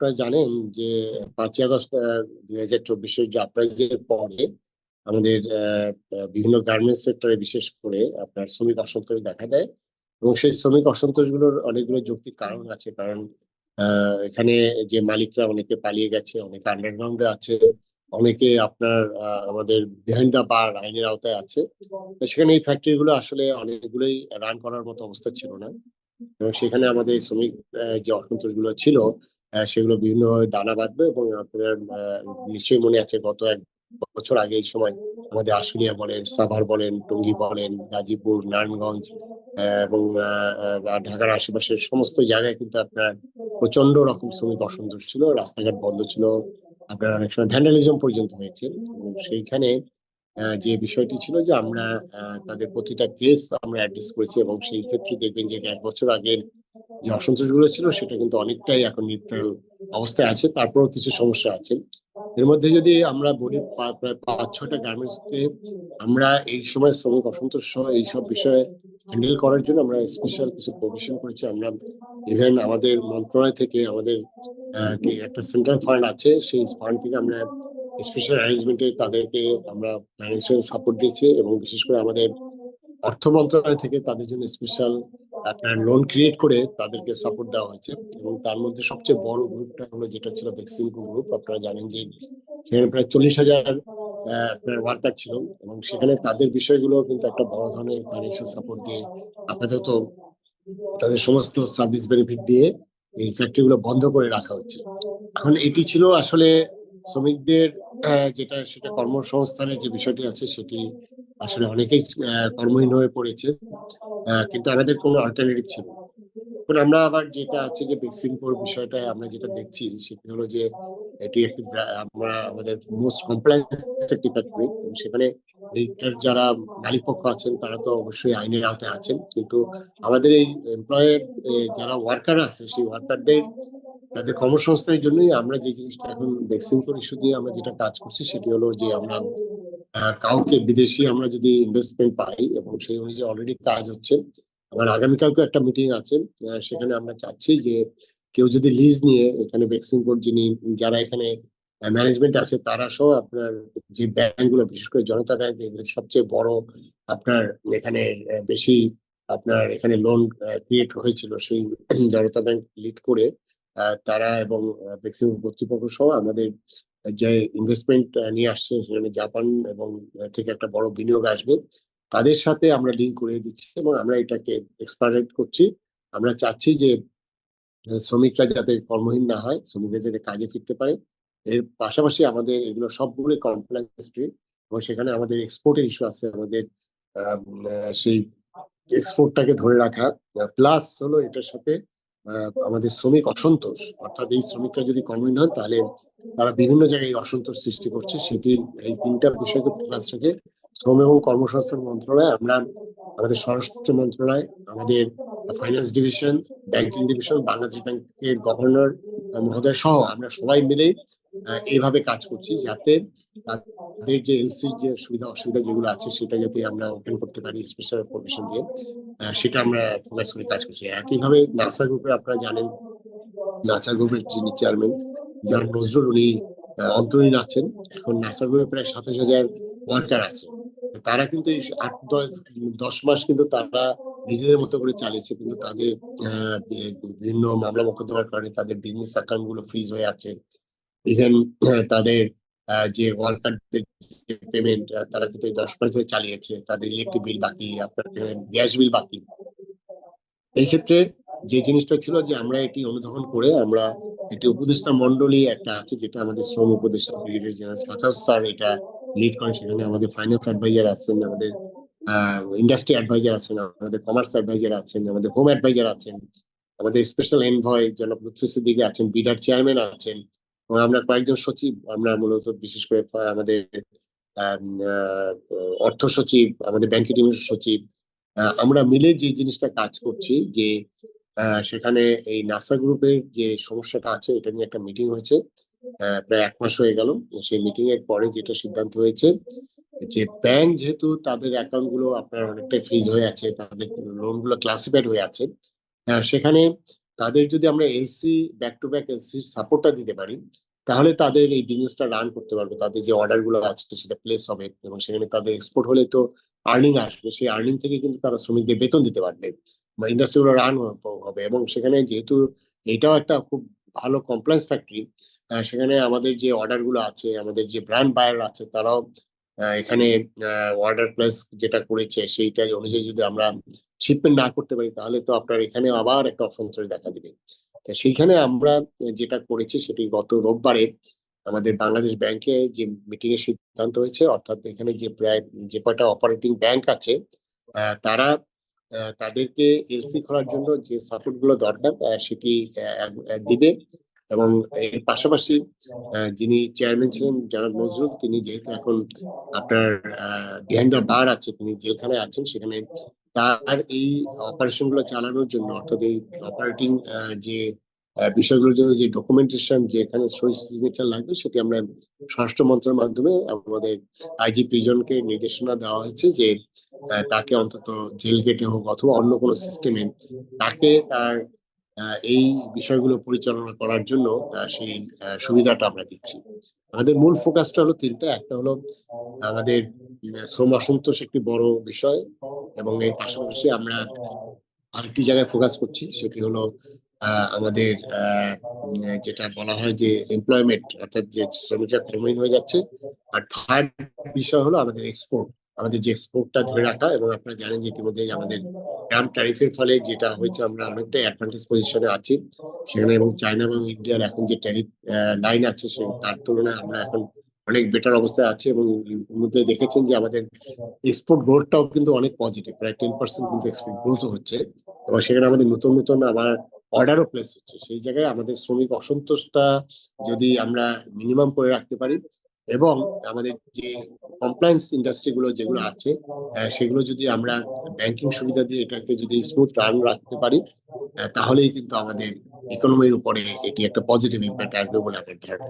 আপনারা জানেন যে পাঁচই আগস্ট দুই হাজার চব্বিশের যে পরে আমাদের বিভিন্ন গার্মেন্টস সেক্টরে বিশেষ করে আপনার শ্রমিক অসন্তোষ দেখা দেয় এবং সেই শ্রমিক অসন্তোষগুলোর অনেকগুলো যৌক্তিক কারণ আছে। কারণ এখানে যে মালিকরা অনেকে পালিয়ে গেছে, অনেকে আন্ডারগ্রাউন্ডে আছে, অনেকে আপনার আমাদের বিহাইন্ড দা বার আইনের আওতায় আছে। সেখানে এই ফ্যাক্টরি গুলো আসলে অনেকগুলোই রান করার মতো অবস্থা ছিল না। এবং সেখানে আমাদের শ্রমিক যে অসন্তোষগুলো ছিল সেগুলো বিভিন্নভাবে দানা বাঁধবে এবং আপনার নিশ্চয়ই মনে আছে গত এক বছর আগে এই সময় আমাদের আশুলিয়া বলেন, সাভার বলেন, টঙ্গী বলেন, গাজীপুর, নারায়ণগঞ্জ এবং ঢাকার আশেপাশের সমস্ত জায়গায় কিন্তু আপনার প্রচণ্ড রকম শ্রমিক অসন্তোষ ছিল, রাস্তাঘাট বন্ধ ছিল, আপনার অনেক সময় ভ্যান্ডালিজম পর্যন্ত হয়েছে। এবং সেইখানে যে বিষয়টি ছিল যে আমরা তাদের প্রতিটা কেস আমরা অ্যাড্রেস করেছি এবং সেই ক্ষেত্রে দেখবেন যে এক বছর আগের যে অসন্তোষগুলো ছিল সেটা কিন্তু অনেকটাই এখন নিউট্রাল অবস্থায় আছে, তারপরেও কিছু সমস্যা আছে। এর মধ্যে যদি আমরা বলি প্রায় পাঁচ ছটা গার্মেন্টস কে আমরা এই সময় শ্রমিক অসন্তোষ এইসব বিষয়ে হ্যান্ডেল করার জন্য আমরা স্পেশাল কিছু প্রভিশন করেছি। আমরা ইভেন আমাদের মন্ত্রণালয় থেকে আমাদের একটা সেন্ট্রাল ফান্ড আছে, সেই ফান্ড থেকে আমরা স্পেশাল অ্যারেঞ্জমেন্টে তাদেরকে আমরা ফাইন্যান্সিয়াল সাপোর্ট দিয়েছি এবং বিশেষ করে আমাদের অর্থ মন্ত্রণালয় থেকে তাদের জন্য স্পেশাল আপনার লোন ক্রিয়েট করে তাদেরকে সাপোর্ট দেওয়া হয়েছে এবং তার মধ্যে সবচেয়ে বড় গ্রুপটা হলো যেটা ছিল ভ্যাকসিনকো গ্রুপ আপনারা জানেন যে সেখানে প্রায় চল্লিশ হাজার আপনার ওয়ার্কার ছিল এবং সেখানে তাদের বিষয়গুলো কিন্তু একটা বড় ধরনের ফাইন্যান্সিয়াল সাপোর্ট দিয়ে আপাতত তাদের সমস্ত সার্ভিস বেনিফিট দিয়ে এই ফ্যাক্টরি গুলো বন্ধ করে রাখা হচ্ছে। এখন এটি ছিল আসলে শ্রমিকদের যেটা সেটা কর্মসংস্থানের যে বিষয়টি আছে সেটি আসলে অনেকেই কর্মহীন হয়ে পড়েছে। কিন্তু আমাদের কোনো অল্টারনেটিভ ছিল। এখন আমরা আবার যেটা আছে যে ভ্যাকসিনকোর বিষয়টা আমরা যেটা দেখছি, সেটি হলো যে এটি একটি আমরা আমাদের মোস্ট কমপ্লেক্স একটি ফ্যাক্টরি সেখানে এইটার যারা মালিক পক্ষ আছেন, তারা তো অবশ্যই আইনের আওতায় আছেন কিন্তু আমাদের এই এমপ্লয়ের যারা ওয়ার্কার আছে, সেই ওয়ার্কারদের তাদের কর্মসংস্থানের জন্যই আমরা যে জিনিসটা এখন ভ্যাকসিন ইস্যু দিয়ে আমরা যেটা কাজ করছি, সেটি হলো যে আমরা কাউকে বিদেশি আমরা যদি ইনভেস্টমেন্ট পাই এবং সেই অনুযায়ী অলরেডি কাজ হচ্ছে, আমার আগামীকালকে একটা মিটিং আছে সেখানে আমরা চাচ্ছি যে কেউ যদি লিজ নিয়ে এখানে ভ্যাকসিন কোড যিনি, যারা এখানে ম্যানেজমেন্ট আছে তারা সহ আপনার যে ব্যাংকগুলো বিশেষ করে জনতা ব্যাংক সবচেয়ে বড় আপনার এখানে বেশি আপনার এখানে লোন ক্রিয়েট হয়েছিল সেই জনতা ব্যাংক লিড করে তারা এবং ভ্যাকসিন কর্তৃপক্ষ সহ আমাদের যে ইনভেস্টমেন্ট নিয়ে আসছে সেখানে জাপান এবং থেকে একটা বড় বিনিয়োগ আসবে, তাদের সাথে আমরা লিঙ্ক করে দিচ্ছি এবং আমরা এটাকে এক্সপারেট করছি। আমরা চাচ্ছি যে শ্রমিকরা যাতে কর্মহীন না হয়, শ্রমিকরা যাতে কাজে ফিরতে পারে। এর পাশাপাশি আমাদের এগুলো সবগুলো কমপ্লেক্স এবং সেখানে আমাদের এক্সপোর্টের ইস্যু আছে, আমাদের সেই এক্সপোর্টটাকে ধরে রাখা। প্লাস হলো এটার সাথে আমাদের শ্রমিক অসন্তোষ। অর্থাৎ এই শ্রমিকরা যদি কর্মহীন হন তাহলে তারা বিভিন্ন জায়গায় অসন্তোষ সৃষ্টি করছে। সেটি এই তিনটা বিষয়কে প্লাস রেখে শ্রম এবং কর্মসংস্থান মন্ত্রণালয়, আমরা আমাদের স্বরাষ্ট্র মন্ত্রণালয়, আমাদের finance division banking division Bangladesh ব্যাংকের গভর্নর মহোদয় সহ আমরা সবাই মিলে এইভাবে কাজ করছি যাতে তাদের যে এলসির যে সুবিধা অসুবিধা যেগুলো আছে, সেটা যাতে আমরা ওপেন করতে পারি স্পেশাল প্রভিশন দিয়ে। সেটা আমরা ফোকাস করে কাজ করছি। একইভাবে নাসা গ্রুপে আপনারা জানেন নাসা গ্রুপের যিনি চেয়ারম্যান যারা নজরুল উনি অন্তরীণ আছেন। এখন নাসা গ্রুপে প্রায় সাতাশ হাজার ওয়ার্কার আছে। তারা কিন্তু এই আট দশ মাস কিন্তু তারা নিজেদের মতো করে চালিয়েছে, কিন্তু তাদের বিভিন্ন মামলা মোকদ্দমার কারণে তাদের বিজনেস অ্যাকাউন্টগুলো ফ্রিজ হয়ে আছে। ইভেন তাদের যে ওয়ার্কারদের যে পেমেন্ট তারা কিন্তু দশ মাস ধরে চালিয়েছে তাদের ইলেকট্রিক বিল বাকি আপনার গ্যাস বিল বাকি। এই ক্ষেত্রে যে জিনিসটা ছিল যে আমরা এটি অনুধাবন করে আমরা একটি উপদেষ্টা মন্ডলী একটা আছে যেটা আমাদের শ্রম উপদেষ্টা ব্রিগেডিয়ার জেনারেল সাতাশ স্যার এটা লিড করেন সেখানে আমাদের ফাইন্যান্স অ্যাডভাইজার আছেন আমাদের ইন্ডাস্ট্রি অ্যাডভাইজার আছেন আমাদের কমার্স অ্যাডভাইজার আছেন আমাদের হোম অ্যাডভাইজার আছেন আমাদের স্পেশাল এনভয় জনাব লুৎফি সিদ্দিকী আছেন বিডার চেয়ারম্যান আছেন এবং আমরা কয়েকজন সচিব, আমরা মূলত বিশেষ করে আমাদের অর্থ সচিব, আমাদের ব্যাংকিং টিমের সচিব আমরা মিলে যে জিনিসটা কাজ করছি যে সেখানে এই নাসা গ্রুপের যে সমস্যাটা আছে, এটা নিয়ে একটা মিটিং হয়েছে। প্রায় এক মাস হয়ে গেল। সেই মিটিং এর পরে যেটা সিদ্ধান্ত হয়েছে যে ব্যাংক যেহেতু তাদের অ্যাকাউন্টগুলো আপনার অনেকটাই ফ্রিজ হয়ে আছে, তাদের লোনগুলো ক্লাসিফাইড হয়ে আছে সেখানে তাদের যদি আমরা LC back to back LC সাপোর্টটা দিতে পারি, তাহলে তাদের এই বিজনেসটা রান করতে পারবে। তাদের যে অর্ডারগুলো আছে সেটা প্লেস হবে এবং সেখানে তাদের এক্সপোর্ট হলে তো আর্নিং আসবে। সেই আর্নিং থেকে কিন্তু তারা শ্রমিকদের বেতন দিতে পারবে বা ইন্ডাস্ট্রি গুলো রান হবে এবং সেখানে যেহেতু এটাও একটা খুব ভালো কমপ্লেন্স ফ্যাক্টরি সেখানে আমাদের যে অর্ডারগুলো আছে, আমাদের যে ব্র্যান্ড বায়ার আছে, তারাও এখানে অর্ডার প্লেস যেটা করেছে সেইটা অনুযায়ী যদি আমরা শিপমেন্ট না করতে পারি, তাহলে তো আপনার এখানে আবার একটা অসন্তোষ দেখা দিবে। তা সেইখানে আমরা যেটা করেছি সেটি গত রোববারে আমাদের বাংলাদেশ ব্যাংকে যে মিটিং এর সিদ্ধান্ত হয়েছে, অর্থাৎ এখানে যে প্রায় যে কয়টা অপারেটিং ব্যাংক আছে তারা তাদেরকে এলসি করার জন্য যে সাপোর্টগুলো দরকার সেটি দিবে এবং এর পাশাপাশি যিনি চেয়ারম্যান ছিলেন জনাব নজরুল, তিনি যেহেতু এখন আপনার বিহাইন্ড দ্য বার আছে, তিনি জেলখানায় আছেন, সেখানে তার এই অপারেশনগুলো চালানোর জন্য, অর্থাৎ এই অপারেটিং যে বিষয়গুলোর জন্য যে ডকুমেন্টেশন যে এখানে সিগনেচার লাগবে, সেটি আমরা স্বরাষ্ট্র মন্ত্রণের মাধ্যমে আমাদের আইজি প্রিজনকে নির্দেশনা দেওয়া হয়েছে যে তাকে অন্তত জেল গেটে হোক অথবা অন্য কোনো সিস্টেমে তাকে তার এই বিষয়গুলো পরিচালনা করার জন্য সেই সুবিধাটা আমরা দিচ্ছি। আমাদের মূল ফোকাসটা হলো তিনটা, একটা হলো আমাদের শ্রম অসন্তোষ একটি বড় বিষয় এবং এর পাশাপাশি আমরা আরেকটি জায়গায় ফোকাস করছি, সেটি হলো আমাদের যেটা বলা হয় যে এমপ্লয়মেন্ট অর্থাৎ যে শ্রমিকরা ক্রমহীন হয়ে যাচ্ছে। আর থার্ড বিষয় হলো আমাদের এক্সপোর্ট আমাদের যে এক্সপোর্টটা ধরে রাখা এবং আপনারা জানেন যে ইতিমধ্যে আমাদের ট্রাম্প ট্যারিফের ফলে যেটা হয়েছে, আমরা অনেকটা অ্যাডভান্টেজ পজিশনে আছি। সেখানে এবং চায়না এবং ইন্ডিয়ার এখন যে ট্যারিফ লাইন আছে সে তার তুলনায় আমরা এখন অনেক বেটার অবস্থায় আছে এবং মধ্যে দেখেছেন যে আমাদের এক্সপোর্ট গ্রোথটাও কিন্তু অনেক পজিটিভ প্রায় টেন পার্সেন্ট কিন্তু এক্সপোর্ট গ্রোথ হচ্ছে এবং সেখানে আমাদের নতুন নতুন আমার অর্ডারও প্লেস হচ্ছে। সেই জায়গায় আমাদের শ্রমিক অসন্তোষটা যদি আমরা মিনিমাম করে রাখতে পারি এবং আমাদের যে কমপ্লায়েন্স ইন্ডাস্ট্রি গুলো যেগুলো আছে সেগুলো যদি আমরা ব্যাংকিং সুবিধা দিয়ে এটাকে যদি স্মুথ রান রাখতে পারি তাহলেই কিন্তু আমাদের ইকোনমির উপরে এটি একটা পজিটিভ ইম্প্যাক্ট আসবে বলে আমার ধারণা।